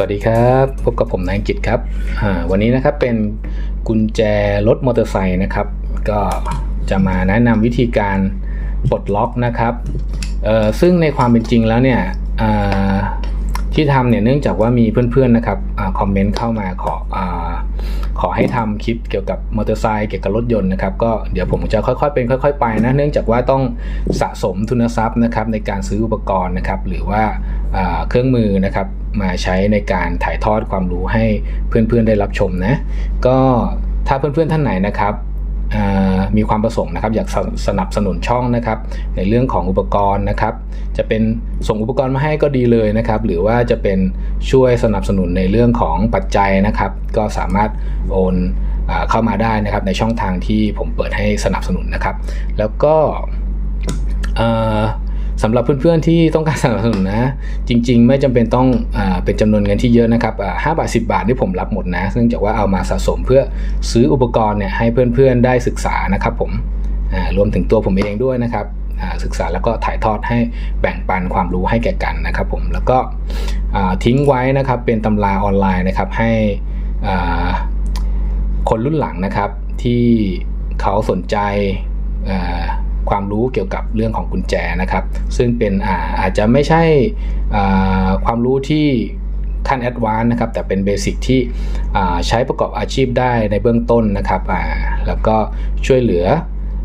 สวัสดีครับพบกับผมนายกิจครับวันนี้นะครับเป็นกุญแจรถมอเตอร์ไซค์นะครับ ก็จะมาแนะนำวิธีการปลดล็อกนะครับซึ่งในความเป็นจริงแล้วเนี่ยที่ทำเนี่ยเนื่องจากว่ามีเพื่อนๆนะครับอคอมเมนต์เข้ามาขออขอให้ทำคลิปเกี่ยวกับมอเตอร์ไซค์เกี่ยวกับรถยนต์นะครับก็เดี๋ยวผมจะค่อยๆเป็นค่อย ๆ ไปนะเนื่องจากว่าต้องสะสมทุนทรัพย์นะครับในการซื้ออุปกรณ์นะครับหรือว่าเครื่องมือนะครับ มาใช้ในการถ่ายทอดความรู้ให้เพื่อนๆได้รับชมนะ ก็ถ้าเพื่อนๆท่านไหนนะครับมีความประสงค์นะครับอยากสสนับสนุนช่องนะครับ ในเรื่องของอุปกรณ์นะครับ จะเป็นส่งอุปกรณ์มาให้ก็ดีเลยนะครับ หรือว่าจะเป็นช่วยสนับสนุนในเรื่องของปัจจัยนะครับ ก็สามารถโอนอเข้ามาได้นะครับในช่องทางที่ผมเปิดให้สนับสนุนนะครับ แล้วก็ สำหรับเพื่อนๆที่ต้องการสนับสนุนนะ จริง ๆ ไม่จำเป็นต้องอเป็นจำนวนเงินที่เยอะนะครับห้าบาท10บาทที่ผมรับหมดนะเนื่องจากว่าเอามาสะสมเพื่อซื้ออุปกรณ์เนี่ยให้เพื่อนๆได้ศึกษานะครับผมรวมถึงตัวผมเองด้วยนะครับศึกษาแล้วก็ถ่ายทอดให้แบ่งปันความรู้ให้แก่กันนะครับผมแล้วก็ทิ้งไว้นะครับเป็นตำราออนไลน์นะครับให้คนรุ่นหลังนะครับที่เขาสนใจ ความรู้เกี่ยวกับเรื่องของกุญแจนะครับ ซึ่งเป็นอาอาจจะไม่ใช่ความรู้ที่ขั้นแอดวานซ์นะครับแต่เป็นเบสิกที่ใช้ประกอบอาชีพได้ในเบื้องต้นนะครับแล้วก็ช่วยเหลือ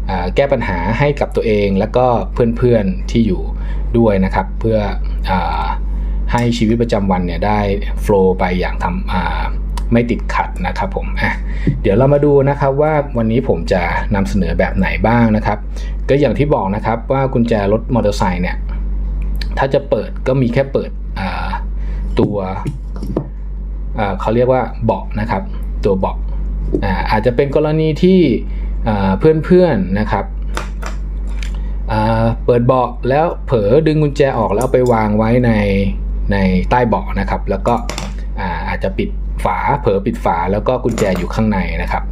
อแก้ปัญหาให้กับตัวเองแล้วก็เพื่อนๆที่อยู่ด้วยนะครับ เพื่ออให้ชีวิตประจำวันเนี่ยได้โฟล์ไปอย่างทำ ไม่ติดขัดนะครับผมอะเดี๋ยวเรามาดูนะครับว่าวันนี้ผมจะนำเสนอแบบไหนบ้างนะครับ ก็อย่างที่บอกนะครับว่ากุญแจรถมอเตอร์ไซค์เนี่ยถ้าจะเปิดก็มีแค่เปิดตัวเขาเรียกว่าเบาะนะครับ ตัวเบาะอาอาจจะเป็นกรณีที่อ่าเพื่อนๆนะครับเปิดเบาะแล้วเผลอดึงกุญแจออกแล้วไปวางไว้ในในใต้เบาะนะครับ แล้วก็อาจจะปิด ฝาเผลอปิดฝาแล้วก็กุญแจอยู่ข้างในนะครับ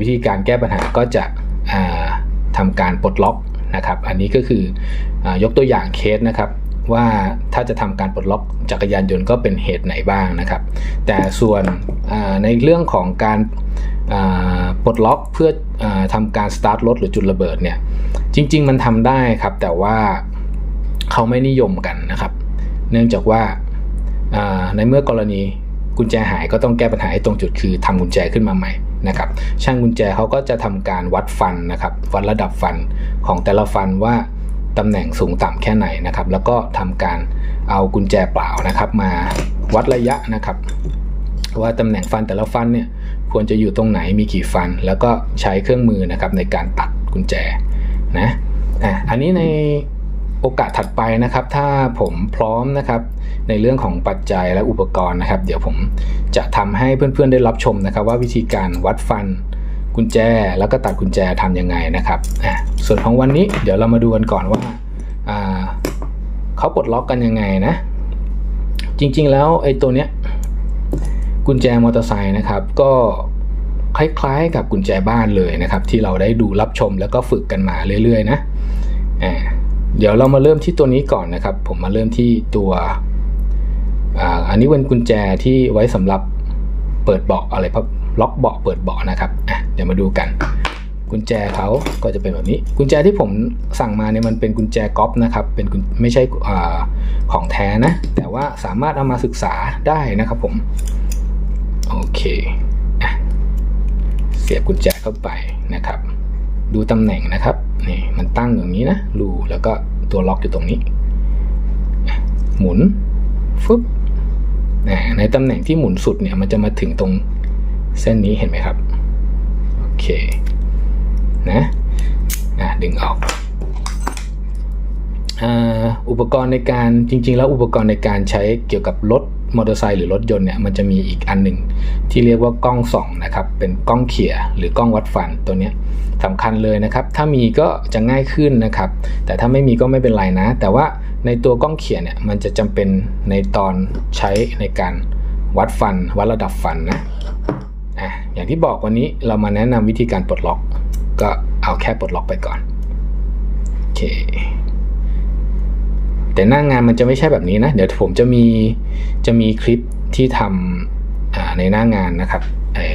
วิธีการแก้ปัญหาก็จะอ่าทำการปลดล็อกนะครับ อันนี้ก็คืออยกตัวอย่างเคสนะครับว่าถ้าจะทำการปลดล็อกจักรยานยนต์ก็เป็นเหตุไหนบ้างนะครับ แต่ส่วนในเรื่องของการปลดล็อกเพื่ออทำการสตาร์ทรถหรือจุดระเบิดเนี่ยจริง ๆ มันทำได้ครับ แต่ว่าเขาไม่นิยมกันนะครับ เนื่องจากว่าในเมื่อกรณี กุญแจหายก็ต้องแก้ปัญหาให้ตรงจุดคือทำกุญแจขึ้นมาใหม่นะครับ ช่างกุญแจเขาก็จะทำการวัดฟันนะครับ วัดระดับฟันของแต่ละฟันว่าตำแหน่งสูงต่ำแค่ไหนนะครับ แล้วก็ทำการเอากุญแจเปล่านะครับ มาวัดระยะนะครับ ว่าตำแหน่งฟันแต่ละฟันเนี่ยควรจะอยู่ตรงไหนมีกี่ฟัน แล้วก็ใช้เครื่องมือนะครับในการตัดกุญแจนะอะอันนี้ใน โอกาสถัดไปนะครับ ถ้าผมพร้อมนะครับ ในเรื่องของปัจจัยและอุปกรณ์นะครับ เดี๋ยวผมจะทำให้เพื่อนๆได้รับชมนะครับ ว่าวิธีการวัดฟันกุญแจ แล้วก็ตัดกุญแจทํำยังไงนะครับอะส่วนของวันนี้เดี๋ยวเรามาดูกันก่อนว่าอ่าเขาปลดล็อกกันยังไงนะ จริงๆแล้วไอ้ตัวเนี้ยกุญแจมอเตอร์ไซค์นะครับก็คล้ายๆกับกุญแจบ้านเลยนะครับ ที่เราได้ดูรับชมแล้วก็ฝึกกันมาเรื่อยๆนะอ่า เดี๋ยวเรามาเริ่มที่ตัวนี้ก่อนนะครับ ผมมาเริ่มที่ตัวอันนี้เป็นกุญแจที่ไว้สำหรับเปิดเบาะอะไรพับล็อกเบาะเปิดเบาะนะครับอะเดี๋ยวมาดูกัน กุญแจเขาก็จะเป็นแบบนี้ กุญแจที่ผมสั่งมาเนี่ยมันเป็นกุญแจก๊อปนะครับ เป็นไม่ใช่อของแท้นะ แต่ว่าสามารถเอามาศึกษาได้นะครับผม โอเคอเสียบกุญแจเข้าไปนะครับ ดูตำแหน่งนะครับนี่มันตั้งอย่างนี้นะรูแล้วก็ตัวล็อกอยู่ตรงนี้ หมุนฟึบในตำแหน่งที่หมุนสุดเนี่ยมันจะมาถึงตรงเส้นนี้เห็นไหมครับโอเคนะะดึงออกอุปกรณ์ในการจริง ๆ แล้วอุปกรณ์ในการใช้เกี่ยวกับรถ มอเตอร์ไซค์หรือรถยนต์เนี่ยมันจะมีอีกอันหนึ่งที่เรียกว่ากล้องส่องนะครับเป็นกล้องเขี่ยหรือกล้องวัดฟันตัวนี้สำคัญเลยนะครับ ถ้ามีก็จะง่ายขึ้นนะครับ แต่ถ้าไม่มีก็ไม่เป็นไรนะ แต่ว่าในตัวกล้องเขี่ยเนี่ยมันจะจำเป็นในตอนใช้ในการวัดฟัน วัดระดับฟันนะอะอย่างที่บอกวันนี้เรามาแนะนำวิธีการปลดล็อก ก็เอาแค่ปลดล็อกไปก่อนโอเค แต่หน้างงานมันจะไม่ใช่แบบนี้นะ เดี๋ยวผมจะมีจะมีคลิปที่ทำในหน้างานนะครับ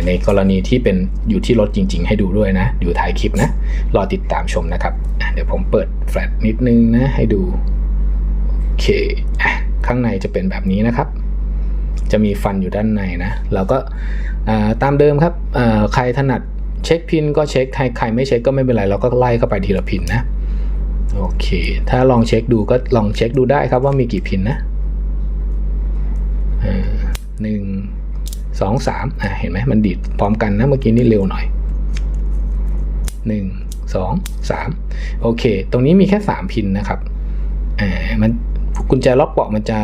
ในกรณีที่เป็นอยู่ที่รถจริง ๆ ให้ดูด้วยนะ อยู่ท้ายคลิปนะ รอติดตามชมนะครับ เดี๋ยวผมเปิดแฟลชนิดนึงนะ ให้ดู โอเค ข้างในจะเป็นแบบนี้นะครับ จะมีฟันอยู่ด้านในนะ เราก็ตามเดิมครับ ใครถนัดเช็คพินก็เช็ค ใครใครไม่เช็คก็ไม่เป็นไร เราก็ไล่เข้าไปทีละพินนะ โอเค ถ้าลองเช็คดูก็ลองเช็คดูได้ครับว่ามีกี่พินนะอ่าหนึ่งสองสามอะเห็นไหมมันดีดพร้อมกันนะเมื่อกี้นี่เร็วหน่อยหนึ่งสองสามโอเค ตรงนี้มีแค่สามพินนะครับอ่ามันกุญแจล็อกเบาะมันจะ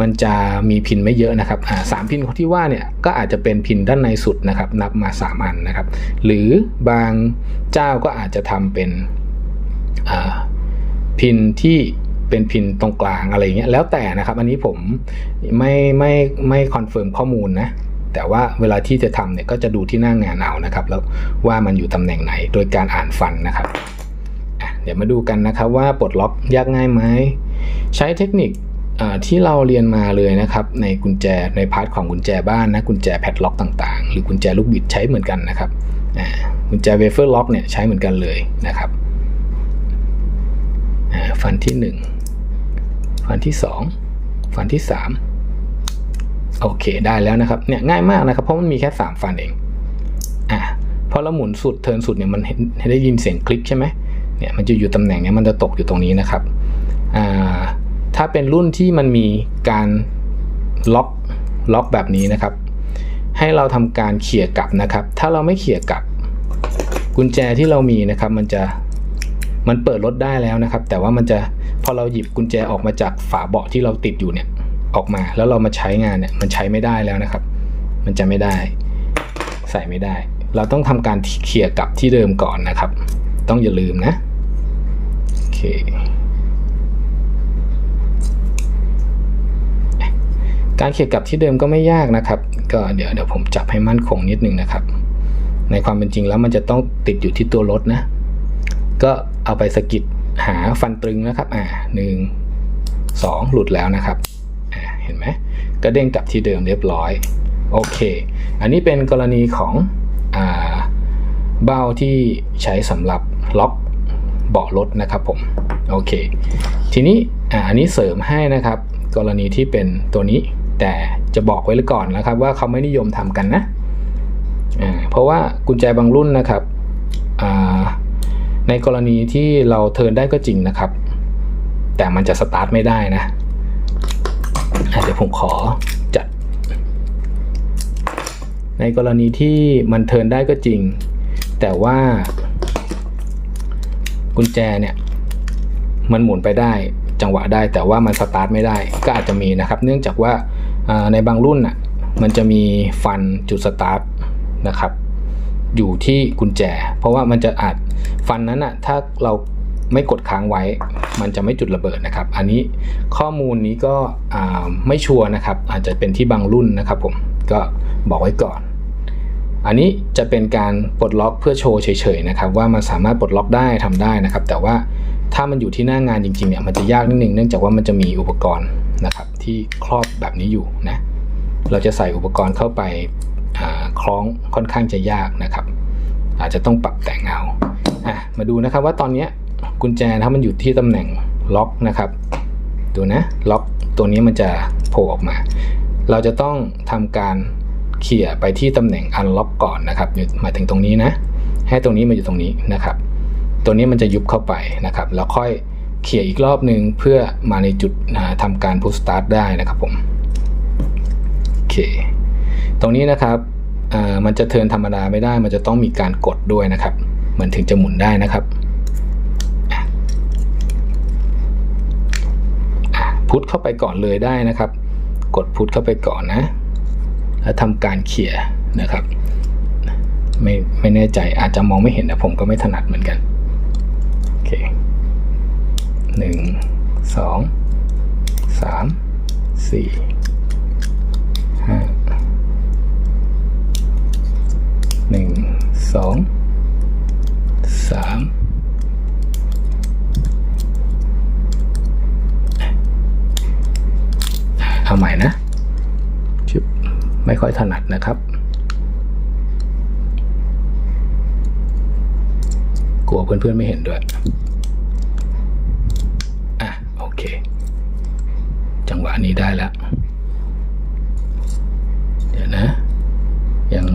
มันจะมีพินไม่เยอะนะครับอ่าสามพินที่ว่าเนี่ยก็อาจจะเป็นพินด้านในสุดนะครับ นับมาสามอันนะครับ หรือบางเจ้าก็อาจจะทำเป็นอ่า พินที่เป็นพินตรงกลางอะไรเงี้ยแล้วแต่นะครับ อันนี้ผมไม่ไม่ไม่คอนเฟิร์มข้อมูลนะแต่ว่าเวลาที่จะทำเนี่ยก็จะดูที่หน้างานเอานะครับ แล้วว่ามันอยู่ตำแหน่งไหนโดยการอ่านฟันนะครับเดี๋ยวมาดูกันนะครับว่าปลดล็อกยากง่ายไหมใช้เทคนิคที่เราเรียนมาเลยนะครับในกุญแจในพาร์ทของกุญแจบ้านนะกุญแจแพดล็อกต่างๆ หรือกุญแจลูกบิดใช้เหมือนกันนะครับกุญแจเวเฟอร์ล็อกเนี่ยใช้เหมือนกันเลยนะครับ ฟันที่ 1 ฟันที่ 2 ฟันที่ 3 โอเคได้แล้วนะครับเนี่ยง่ายมากนะครับเพราะมันมีแค่ 3 ฟันเองอะพอเราหมุนสุดเทินสุดเนี่ยมันเห็นได้ยินเสียงคลิกใช่ไหมเนี่ยมันจะอยู่ตำแหน่งเนี้ยมันจะตกอยู่ตรงนี้นะครับอ่าถ้าเป็นรุ่นที่มันมีการล็อกล็อกแบบนี้นะครับ ให้เราทำการเขี่ยกลับนะครับ ถ้าเราไม่เขี่ยกลับ กุญแจที่เรามีนะครับ มันจะ มันเปิดรถได้แล้วนะครับ แต่ว่ามันจะพอเราหยิบกุญแจออกมาจากฝาเบาะที่เราติดอยู่เนี่ยออกมาแล้วเรามาใช้งานเนี่ยมันใช้ไม่ได้แล้วนะครับ มันจะไม่ได้ ใส่ไม่ได้ เราต้องทำการเขี่ยกลับที่เดิมก่อนนะครับ ต้องอย่าลืมนะโอเคการเขี่ยกลับที่เดิมก็ไม่ยากนะครับ ก็เดี๋ยวเดี๋ยวผมจับให้มั่นคงนิดนึงนะครับ ในความเป็นจริงแล้วมันจะต้องติดอยู่ที่ตัวรถนะ ก็ เอาไปสกิดหาฟันตรึงนะครับ อ่าหนึ่งสองหลุดแล้วนะครับ อ่า เห็นไหมก็เด้งกลับที่เดิมเรียบร้อย โอเค อันนี้เป็นกรณีของอ่าเบ้าที่ใช้สำหรับล็อกเบาะรถนะครับผม โอเค ทีนี้ อ่า อันนี้เสริมให้นะครับ กรณีที่เป็นตัวนี้ แต่จะบอกไว้ก่อนนะครับ ว่าเขาไม่นิยมทำกันนะ อ่า เพราะว่ากุญแจบางรุ่นนะครับ อ่า ในกรณีที่เราเทิร์นได้ก็จริงนะครับ แต่มันจะสตาร์ทไม่ได้นะเดี๋ยวผมขอจัด ในกรณีที่มันเทิร์นได้ก็จริง แต่ว่ากุญแจเนี่ยมันหมุนไปได้จังหวะได้แต่ว่ามันสตาร์ทไม่ได้ก็อาจจะมีนะครับ เนื่องจากว่าในบางรุ่นน่ะมันจะมีฟันจุดสตาร์ทนะครับ อยู่ที่กุญแจ เพราะว่ามันจะอาจฟันนั้นอะถ้าเราไม่กดค้างไว้ มันจะไม่จุดระเบิดนะครับ อันนี้ข้อมูลนี้ก็ไม่ชัวร์นะครับ อาจจะเป็นที่บางรุ่นนะครับผมก็บอกไว้ก่อน อันนี้จะเป็นการปลดล็อกเพื่อโชว์เฉยๆนะครับ ว่ามันสามารถปลดล็อกได้ทำได้นะครับ แต่ว่าถ้ามันอยู่ที่หน้างานจริงๆเนี่ยมันจะยากนิดนึงเนื่องจากว่ามันจะมีอุปกรณ์นะครับที่ครอบแบบนี้อยู่นะเราจะใส่อุปกรณ์เข้าไป คล้องค่อนข้างจะยากนะครับ อาจจะต้องปรับแต่งเอาอะมาดูนะครับว่าตอนนี้กุญแจถ้ามันอยู่ที่ตำแหน่งล็อกนะครับดูนะล็อกตัวนี้มันจะโผล่ออกมา เราจะต้องทำการเขี่ยไปที่ตำแหน่งอันล็อกก่อนนะครับหมายถึงตรงนี้นะ ให้ตรงนี้มาอยู่ตรงนี้นะครับ ตัวนี้มันจะยุบเข้าไปนะครับ แล้วค่อยเขี่ยอีกรอบหนึ่งเพื่อมาในจุดอ่าทำการพุชสตาร์ทได้นะครับผมโอเค ตรงนี้นะครับ มันจะเทินธรรมดาไม่ได้ มันจะต้องมีการกดด้วยนะครับ มันถึงจะหมุนได้นะครับพุทเข้าไปก่อนเลยได้นะครับ กดพุทเข้าไปก่อนนะ แล้วทำการเขี่ยนะครับ ไม่ไม่แน่ใจอาจจะมองไม่เห็นนะผมก็ไม่ถนัดเหมือนกัน โอเคหนึ่งสองสามสี่ห้าหนึ่ง สองสามเอาใหม่นะชึบไม่ค่อยถนัดนะครับ กลัวเพื่อนๆไม่เห็นด้วย อะ โอเค จังหวะนี้ได้แล้ว เดี๋ยวนะ ยัง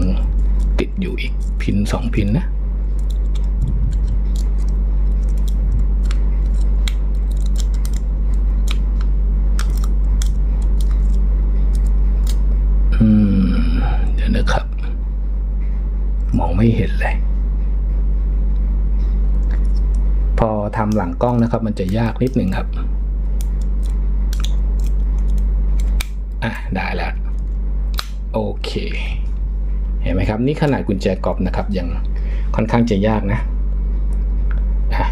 ติด อีกพินสองพินนะอืมเดี๋ยวนะครับ มองไม่เห็นเลย พอทำหลังกล้องนะครับ มันจะยากนิดหนึ่งครับ อะ ได้แล้ว โอเค ไหมครับ นี่ขนาดกุญแจกรอบนะครับยังค่อนข้างจะยากนะอะ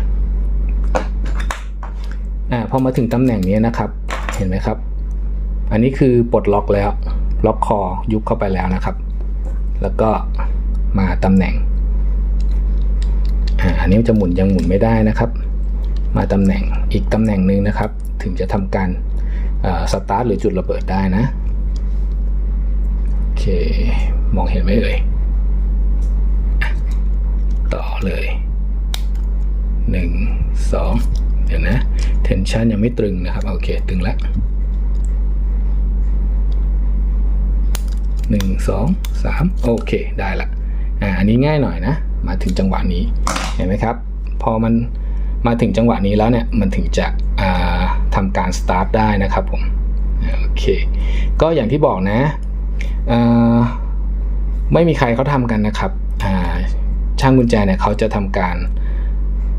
อ่าพอมาถึงตำแหน่งนี้นะครับ เห็นไหมครับ อันนี้คือปลดล็อกแล้วล็อกคอยุบเข้าไปแล้วนะครับ แล้วก็มาตำแหน่งอ่าอันนี้จะหมุนยังหมุนไม่ได้นะครับ มาตำแหน่งอีกตำแหน่งหนึ่งนะครับ ถึงจะทำการสตาร์ทหรือจุดระเบิดได้นะ มองเห็นไหมเอ่ยต่อเลยหนึ่งสองเดี๋ยวนะเทนชันยังไม่ตรึงนะครับ โอเคตึงแล้วหนึ่งสองสามโอเคได้ละอ่าอันนี้ง่ายหน่อยนะ มาถึงจังหวะนี้เห็นไหมครับ พอมันมาถึงจังหวะนี้แล้วเนี่ยมันถึงจะทำการสตาร์ทได้นะครับผมโอเค ก็อย่างที่บอกนะ ไม่มีใครเขาทำกันนะครับช่างกุญแจเนี่ยเขาจะทำการ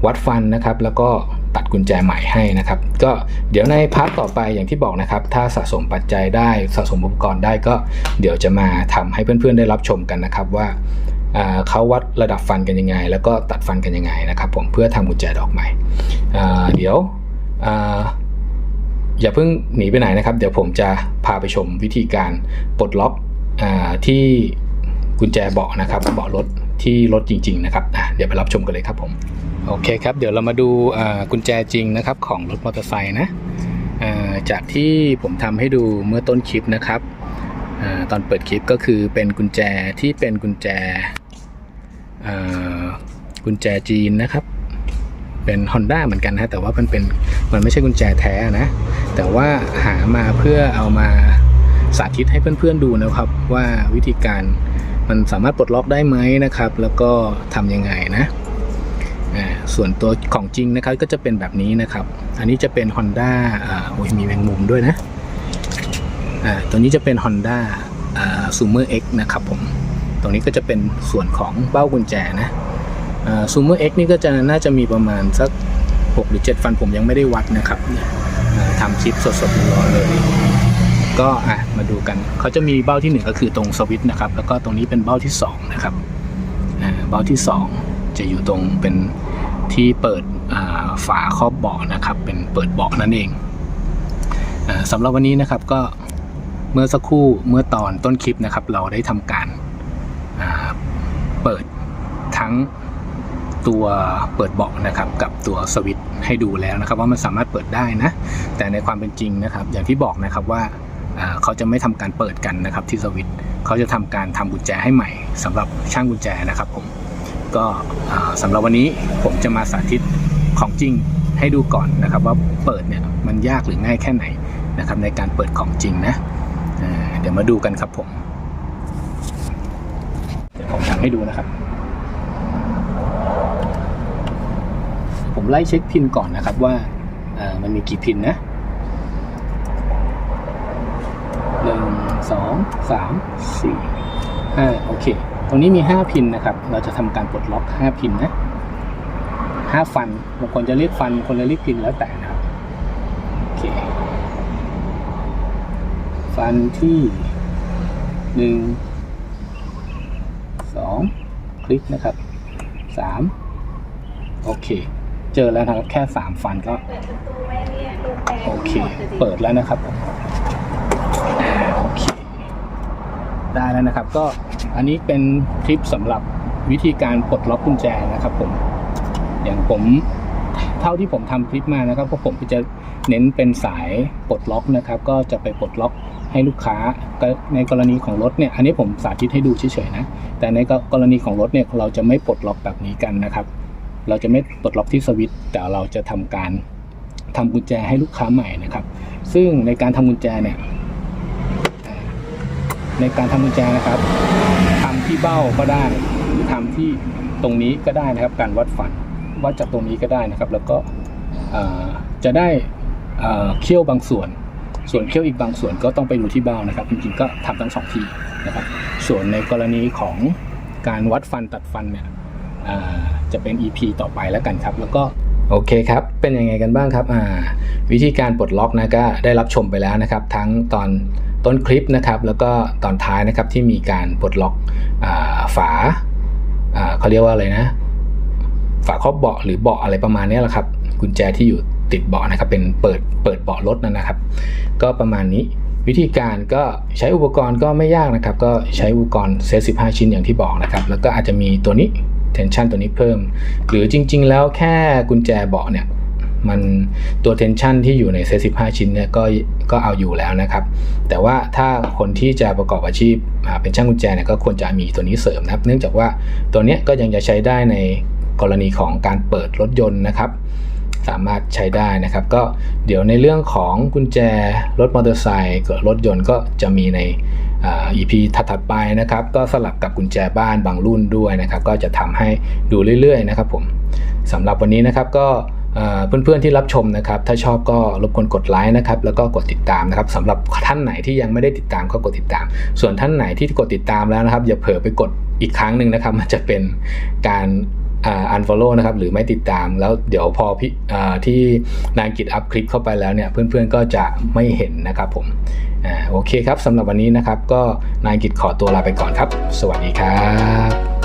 วัดฟันนะครับ แล้วก็ตัดกุญแจใหม่ให้นะครับ ก็เดี๋ยวในพาร์ทต่อไปอย่างที่บอกนะครับ ถ้าสะสมปัจจัยได้สะสมอุปกรณ์ได้ก็เดี๋ยวจะมาทำให้เพื่อนๆได้รับชมกันนะครับว่าเขาวัดระดับฟันกันยังไง แล้วก็ตัดฟันกันยังไงนะครับผมเพื่อทำกุญแจดอกใหม่เดี๋ยวอย่าเพิ่งหนีไปไหนนะครับ เดี๋ยวผมจะพาไปชมวิธีการปลดล็อก ที่กุญแจเบาะนะครับเบาะรถที่รถจริง ๆ นะครับเดี๋ยวไปรับชมกันเลยครับผมโอเคครับ เดี๋ยวเรามาดูกุญแจจริงนะครับ ของรถมอเตอร์ไซค์นะจากที่ผมทำให้ดูเมื่อต้นคลิปนะครับอตอนเปิดคลิปก็คือเป็นกุญแจที่เป็นกุญแจกุญแจจีนนะครับ เป็น Honda เหมือนกันนะแต่ว่ามันเป็นมันไม่ใช่กุญแจแท้นะ แต่ว่าหามาเพื่อเอามา สาธิตให้เพื่อนๆดูนะครับว่าวิธีการมันสามารถปลดล็อกได้ไหมนะครับ แล้วก็ทำยังไงนะส่วนตัวของจริงนะครับก็จะเป็นแบบนี้นะครับ อันนี้จะเป็น Honda อ่าโอ้ยมีแมงมุมด้วยนะอ่าตัวนี้จะเป็น Honda อ่า Zoomer X นะครับผมตรงนี้ก็จะเป็นส่วนของเบ้ากุญแจนะอ่า Zoomer X นี่ก็จะน่าจะมีประมาณสัก 6 หรือ 7 ฟันผมยังไม่ได้วัดนะครับทำคลิปสดๆร้อนเลย ก็อะมาดูกันเขาจะมีเบ้าที่ 1 ก็คือตรงสวิตช์นะครับ แล้วก็ตรงนี้เป็นเบ้าที่ 2 นะครับเบ้าที่ 2 จะอยู่ตรงเป็นที่เปิดฝาครอบเบาะนะครับ เป็นเปิดเบาะนั่นเองอ่าสำหรับวันนี้นะครับก็เมื่อสักครู่เมื่อตอนต้นคลิปนะครับ เราได้ทำการเปิดทั้งตัวเปิดเบาะนะครับกับตัวสวิตช์ให้ดูแล้วนะครับ ว่ามันสามารถเปิดได้นะ แต่ในความเป็นจริงนะครับ อย่างที่บอกนะครับว่า เขาจะไม่ทำการเปิดกันนะครับที่สวิตช์เขาจะทำการทำกุญแจให้ใหม่สำหรับช่างกุญแจนะครับผมก็อ่าสำหรับวันนี้ผมจะมาสาธิตของจริงให้ดูก่อนนะครับ ว่าเปิดเนี่ยมันยากหรือง่ายแค่ไหนนะครับในการเปิดของจริงนะเดี๋ยวมาดูกันครับผมเดี๋ยวผมทำให้ดูนะครับ ผมไล่เช็คพินก่อนนะครับว่ามันมีกี่พินนะหนึ่ง สองสามสี่ห้าโอเค ตรงนี้มีห้าพินนะครับ เราจะทำการปลดล็อกห้าพินนะห้าฟันบางคนจะเรียกฟันคนละเรียกพินแล้วแต่นะครับโอเค ฟันที่หนึ่งสองคลิกนะครับสามโอเค เจอแล้วนะครับ แค่สามฟันก็ โอเค เปิดแล้วนะครับผมอ่าโอเค ได้แล้วนะครับ ก็อันนี้เป็นคลิปสำหรับวิธีการปลดล็อกกุญแจนะครับ ผม อย่างผมเท่าที่ผมทำคลิปมานะครับเพราะผมจะเน้นเป็นสายปลดล็อกนะครับ ก็จะไปปลดล็อกให้ลูกค้าในกรณีของรถเนี่ยอันนี้ผมสาธิตให้ดูเฉยๆนะแต่ในกรณีของรถเนี่ยเราจะไม่ปลดล็อกแบบนี้กันนะครับ เราจะไม่ปลดล็อกที่สวิตช์แต่เราจะทำการทำกุญแจให้ลูกค้าใหม่นะครับ ซึ่งในการทำกุญแจเนี่ย ในการทำกุญแจนะครับทำที่เบ้าก็ได้หรือทำที่ตรงนี้ก็ได้นะครับ การวัดฝันวัดจากตรงนี้ก็ได้นะครับ แล้วก็จะได้เอ่อเขี้ยวบางส่วน ส่วนเขี้ยวอีกบางส่วนก็ต้องไปดูที่เบ้านะครับ จริงๆก็ทำทั้งสองทีนะครับ ส่วนในกรณีของการวัดฟันตัดฟันเนี่ยจะเป็น EP ต่อไปแล้วกันครับ แล้วก็โอเคครับ เป็นยังไงกันบ้างครับวิธีการปลดล็อกนะก็ได้รับชมไปแล้วนะครับ ทั้งตอน ต้นคลิปนะครับแล้วก็ตอนท้ายนะครับที่มีการปลดล็อกอฝาเขาเรียกว่าอะไรนะ ฝาครอบเบาะหรือเบาะอะไรประมาณนี้แหละครับ กุญแจที่อยู่ติดเบาะนะครับเป็นเปิดเปิดเบาะรถนั่นนะครับ ก็ประมาณนี้วิธีการก็ใช้อุปกรณ์ก็ไม่ยากนะครับ ก็ใช้อุปกรณ์เซต15 ชิ้นอย่างที่บอกนะครับ แล้วก็อาจจะมีตัวนี้ tension ตัวนี้เพิ่ม หรือจริง ๆ แล้วแค่กุญแจเบาะเนี่ย มันตัว tension ที่อยู่ในเซต15ชิ้นเนี่ยก็ก็เอาอยู่แล้วนะครับ แต่ว่าถ้าคนที่จะประกอบอาชีพเป็นช่างกุญแจเนี่ยก็ควรจะมีตัวนี้เสริมนะครับ เนื่องจากว่าตัวเนี้ยก็ยังจะใช้ได้ในกรณีของการเปิดรถยนต์นะครับสามารถใช้ได้นะครับ ก็เดี๋ยวในเรื่องของกุญแจรถมอเตอร์ไซค์กับรถยนต์ก็จะมีในอ่า EP ถัดๆไปนะครับ ก็สลับกับกุญแจบ้านบางรุ่นด้วยนะครับ ก็จะทำให้ดูเรื่อยๆนะครับผมสำหรับวันนี้นะครับก็ เพื่อนๆที่รับชมนะครับ ถ้าชอบก็รบกวนกดไลค์นะครับ แล้วก็กดติดตามนะครับสำหรับท่านไหนที่ยังไม่ได้ติดตามก็กดติดตาม ส่วนท่านไหนที่กดติดตามแล้วนะครับ อย่าเผลอไปกดอีกครั้งหนึ่งนะครับ มันจะเป็นการอ่า unfollow นะครับหรือไม่ติดตามแล้วเดี๋ยวพอพี่ที่นางกิจอัพคลิปเข้าไปแล้วเนี่ยเพื่อนๆก็จะไม่เห็นนะครับผมอโอเคครับสำหรับวันนี้นะครับ ก็นายกิจขอตัวลาไปก่อนครับ สวัสดีครับ